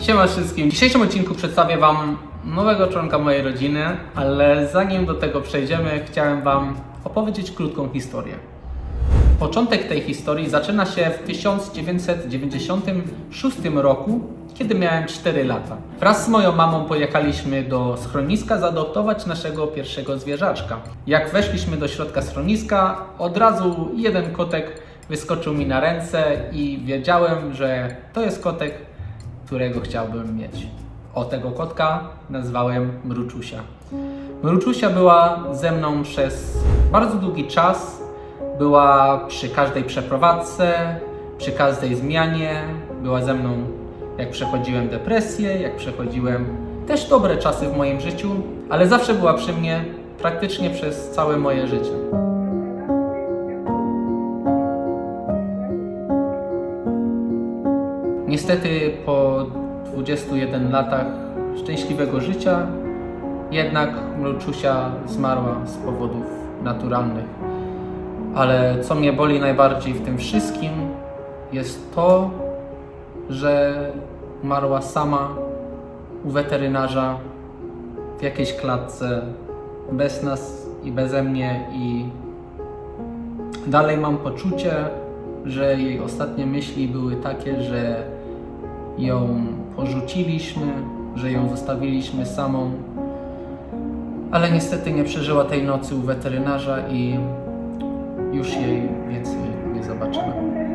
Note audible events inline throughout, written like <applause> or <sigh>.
Siema wszystkim. W dzisiejszym odcinku przedstawię Wam nowego członka mojej rodziny, ale zanim do tego przejdziemy, chciałem Wam opowiedzieć krótką historię. Początek tej historii zaczyna się w 1996 roku, kiedy miałem 4 lata. Wraz z moją mamą pojechaliśmy do schroniska zaadoptować naszego pierwszego zwierzaczka. Jak weszliśmy do środka schroniska, od razu jeden kotek wyskoczył mi na ręce i wiedziałem, że to jest kotek, którego chciałbym mieć. O tego kotka nazwałem Mruczusia. Mruczusia była ze mną przez bardzo długi czas. Była przy każdej przeprowadzce, przy każdej zmianie. Była ze mną, jak przechodziłem depresję, jak przechodziłem też dobre czasy w moim życiu, ale zawsze była przy mnie praktycznie przez całe moje życie. Niestety po 21 latach szczęśliwego życia jednak Mruczusia zmarła z powodów naturalnych. Ale co mnie boli najbardziej w tym wszystkim jest to, że umarła sama u weterynarza w jakiejś klatce bez nas i beze mnie i dalej mam poczucie, że jej ostatnie myśli były takie, że ją porzuciliśmy, że ją zostawiliśmy samą. Ale niestety nie przeżyła tej nocy u weterynarza i już jej więcej nie zobaczymy.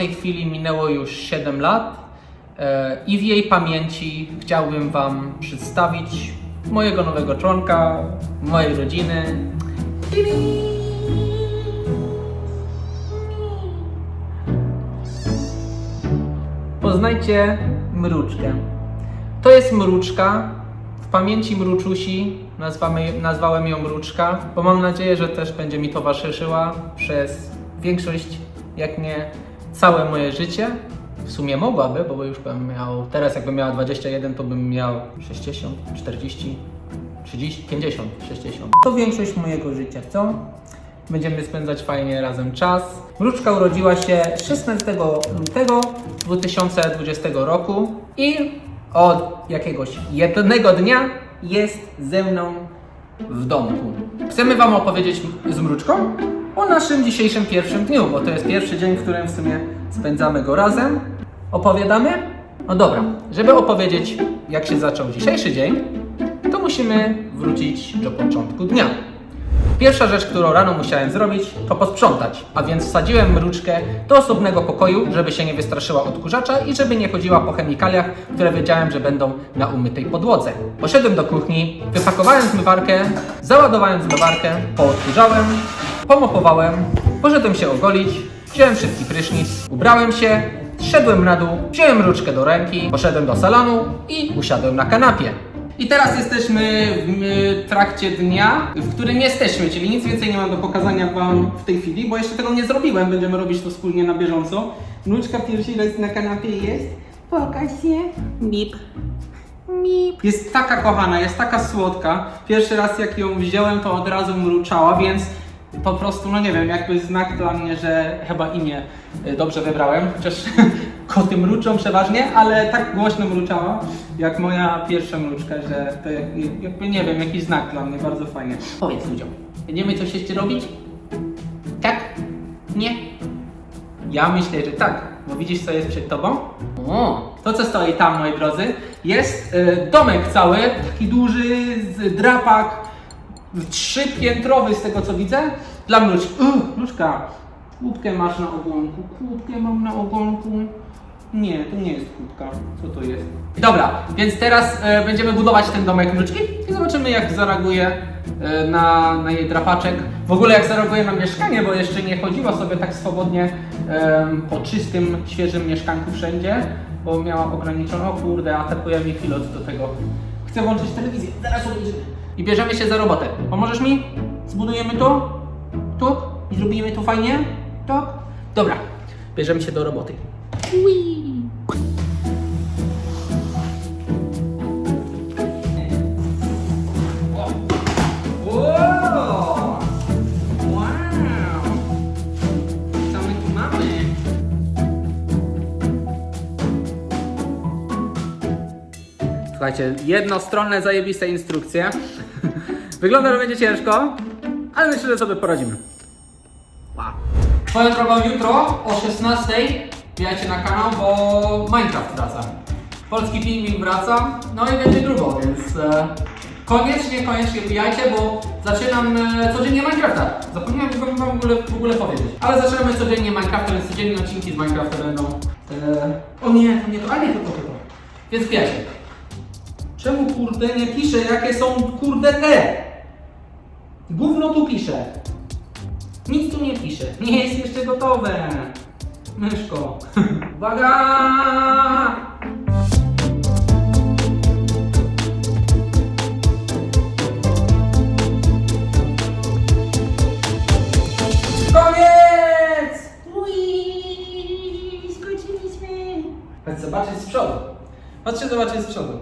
Tamtej chwili minęło już 7 lat e, i w jej pamięci chciałbym Wam przedstawić mojego nowego członka, mojej rodziny. Poznajcie mruczkę. To jest mruczka. W pamięci mruczusi nazwamy, nazwałem ją mruczka, bo mam nadzieję, że też będzie mi towarzyszyła przez większość, jak nie całe moje życie. W sumie mogłaby, bo już bym miał, teraz jakbym miała 21, to bym miał 60, 40, 30, 50, 60. To większość mojego życia, co? Będziemy spędzać fajnie razem czas. Mruczka urodziła się 16 lutego 2020 roku i od jakiegoś jednego dnia jest ze mną w domku. Chcemy Wam opowiedzieć z Mruczką o naszym dzisiejszym pierwszym dniu, bo to jest pierwszy dzień, w którym w sumie spędzamy go razem. Opowiadamy? No dobra, żeby opowiedzieć jak się zaczął dzisiejszy dzień, to musimy wrócić do początku dnia. Pierwsza rzecz, którą rano musiałem zrobić, to posprzątać, a więc wsadziłem mruczkę do osobnego pokoju, żeby się nie wystraszyła odkurzacza i żeby nie chodziła po chemikaliach, które wiedziałem, że będą na umytej podłodze. Poszedłem do kuchni, wypakowałem zmywarkę, załadowałem zmywarkę, poodkurzałem, pomopowałem, poszedłem się ogolić, wziąłem szybki prysznic, ubrałem się, zszedłem na dół, wziąłem mruczkę do ręki, poszedłem do salonu i usiadłem na kanapie. I teraz jesteśmy w trakcie dnia, w którym jesteśmy, czyli nic więcej nie mam do pokazania Wam w tej chwili, bo jeszcze tego nie zrobiłem, będziemy robić to wspólnie na bieżąco. Wnuczka pierwszy raz na kanapie jest. Pokaż się. Mip. Mip. Jest taka kochana, jest taka słodka. Pierwszy raz jak ją wziąłem, to od razu mruczała, więc po prostu, no nie wiem, jakby znak dla mnie, że chyba imię y, dobrze wybrałem, chociaż <laughs> koty mruczą przeważnie, ale tak głośno mruczała, jak moja pierwsza mruczka, że to jak, jakby, nie wiem, jakiś znak dla mnie, bardzo fajnie. Powiedz ludziom, będziemy coś jeszcze robić? Tak? Nie? Ja myślę, że tak, bo widzisz co jest przed tobą? O, to co stoi tam, moi drodzy, jest y, domek cały, taki duży, z drapak, trzypiętrowy z tego co widzę, dla mruczki. Uh, mruczka, kłódkę masz na ogonku, kłódkę mam na ogonku. Nie, to nie jest kłódka. Co to jest? Dobra, więc teraz e, będziemy budować ten domek mruczki i zobaczymy jak zareaguje e, na, na jej drapaczek. W ogóle jak zareaguje na mieszkanie, bo jeszcze nie chodziła sobie tak swobodnie em, po czystym, świeżym mieszkanku wszędzie, bo miała ograniczone, o kurde, a tapuje mi pilot do tego. Chcę włączyć telewizję, zaraz obejrzymy. i bierzemy się za robotę. Pomożesz mi? Zbudujemy to? Tu? I zrobimy to fajnie? Tak? Dobra, bierzemy się do roboty. Mamy? Słuchajcie, jednostronne, zajebiste instrukcje. <laughs> Wygląda, że będzie ciężko, ale myślę, że sobie poradzimy. Swoją drogą jutro o 16 wbijajcie na kanał, bo Minecraft wraca. Polski filmik wraca, no i będzie grubo, więc e, koniecznie, koniecznie wbijajcie, bo zaczynam e, codziennie Minecrafta. Zapomniałem wam w ogóle, w ogóle powiedzieć. Ale zaczynamy codziennie Minecrafta, więc codziennie odcinki z Minecrafta będą. E, o nie, nie to, a nie to, to, to. to. Więc wbijajcie. Czemu kurde nie pisze, jakie są kurde te? Gówno tu pisze. Nic tu nie pisze. Nie jest jeszcze gotowe. Myszko. <laughs> Uwaga! Koniec! Ui, skończyliśmy. Chodź zobaczyć z przodu. Chodźcie zobaczyć z przodu.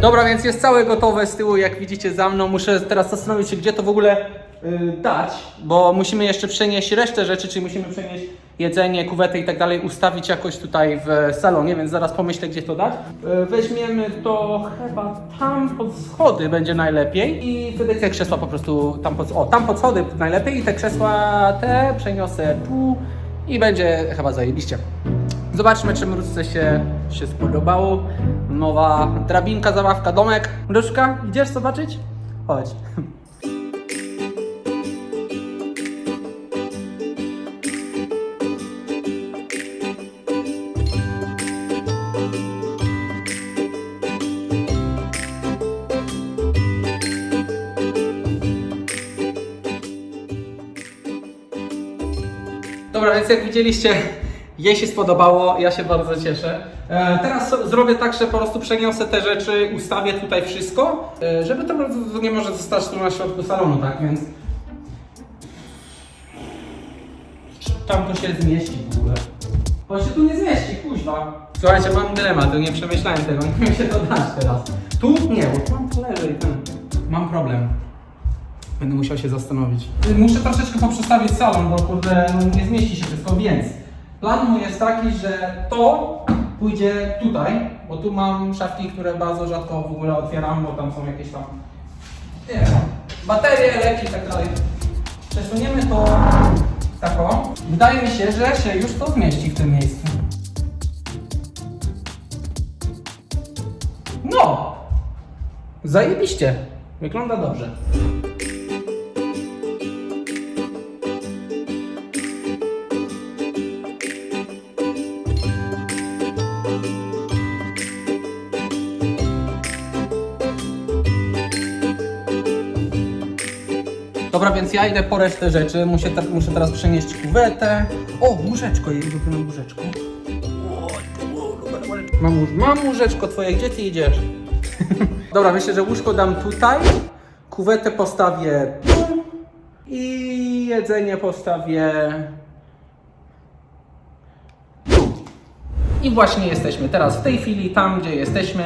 Dobra, więc jest całe gotowe z tyłu, jak widzicie za mną. Muszę teraz zastanowić się, gdzie to w ogóle y, dać, bo musimy jeszcze przenieść resztę rzeczy, czyli musimy przenieść jedzenie, kuwetę i tak dalej, ustawić jakoś tutaj w salonie, więc zaraz pomyślę, gdzie to dać. Y, weźmiemy to chyba tam pod schody będzie najlepiej i wtedy te krzesła po prostu tam pod, o, tam pod schody najlepiej i te krzesła te przeniosę tu i będzie chyba zajebiście. Zobaczmy, czy mróżce się, się spodobało. Nowa drabinka, zabawka, domek. Mrużka, idziesz zobaczyć? Chodź. Dobra, więc jak widzieliście, jej się spodobało, ja się bardzo cieszę. E, teraz zrobię tak, że po prostu przeniosę te rzeczy, ustawię tutaj wszystko, e, żeby to nie może zostać tu na środku salonu, tak więc... Tam to się zmieści w ogóle. To się tu nie zmieści, kuźwa. Słuchajcie, mam dylemat, nie przemyślałem tego, <laughs> nie wiem się to dać teraz. Tu? Nie, bo to leży i ten. Mam problem. Będę musiał się zastanowić. Muszę troszeczkę poprzestawić salon, bo kurde, no nie zmieści się wszystko, więc plan mój jest taki, że to pójdzie tutaj, bo tu mam szafki, które bardzo rzadko w ogóle otwieram, bo tam są jakieś tam nie wiem, baterie, leki i tak dalej. Przesuniemy to tak o. Wydaje mi się, że się już to zmieści w tym miejscu. No! Zajebiście. Wygląda dobrze. Dobra, więc ja idę po resztę rzeczy. Muszę, te, muszę teraz przenieść kuwetę. O, łóżeczko, jej ulubione łóżeczko. Mam, mam łóżeczko twoje, gdzie ty idziesz? <laughs> Dobra, myślę, że łóżko dam tutaj, kuwetę postawię tu i jedzenie postawię tu. I właśnie jesteśmy teraz w tej chwili tam, gdzie jesteśmy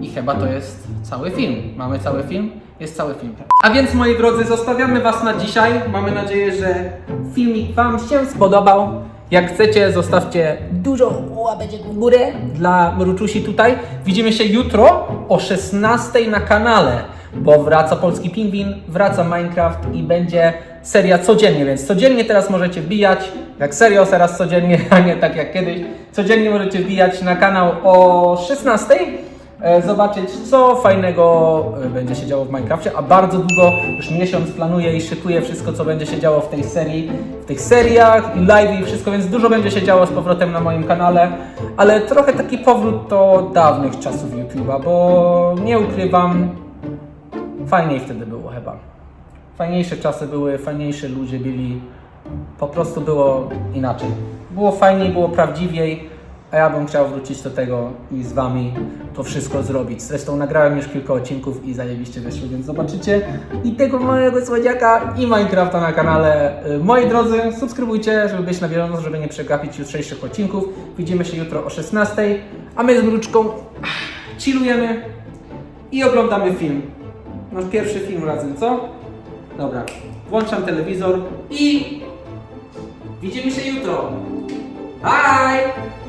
i chyba to jest cały film. Mamy cały film? Jest cały film. A więc moi drodzy, zostawiamy Was na dzisiaj. Mamy nadzieję, że filmik Wam się spodobał. Jak chcecie, zostawcie dużo łapeczek w górę dla Mruczusi tutaj. Widzimy się jutro o 16 na kanale, bo wraca Polski Pingwin, wraca Minecraft i będzie seria codziennie, więc codziennie teraz możecie wbijać, jak serio teraz codziennie, <laughs> a nie tak jak kiedyś, codziennie możecie wbijać na kanał o 16 e, zobaczyć, co fajnego e, będzie się działo w Minecrafcie, a bardzo długo, już miesiąc planuję i szykuję wszystko, co będzie się działo w tej serii, w tych seriach i live i wszystko, więc dużo będzie się działo z powrotem na moim kanale, ale trochę taki powrót do dawnych czasów YouTube'a, bo nie ukrywam, fajniej wtedy było chyba. Fajniejsze czasy były, fajniejsze ludzie byli, po prostu było inaczej. Było fajniej, było prawdziwiej, a ja bym chciał wrócić do tego i z Wami to wszystko zrobić. Zresztą nagrałem już kilka odcinków i zajebiście wyszły, więc zobaczycie i tego małego słodziaka i Minecrafta na kanale. Y, Moi drodzy, subskrybujcie, żeby być na bieżąco, żeby nie przegapić jutrzejszych odcinków. Widzimy się jutro o 16, a my z Mruczką chillujemy i oglądamy film. Nasz pierwszy film razem, co? Dobra, włączam telewizor i widzimy się jutro. Bye!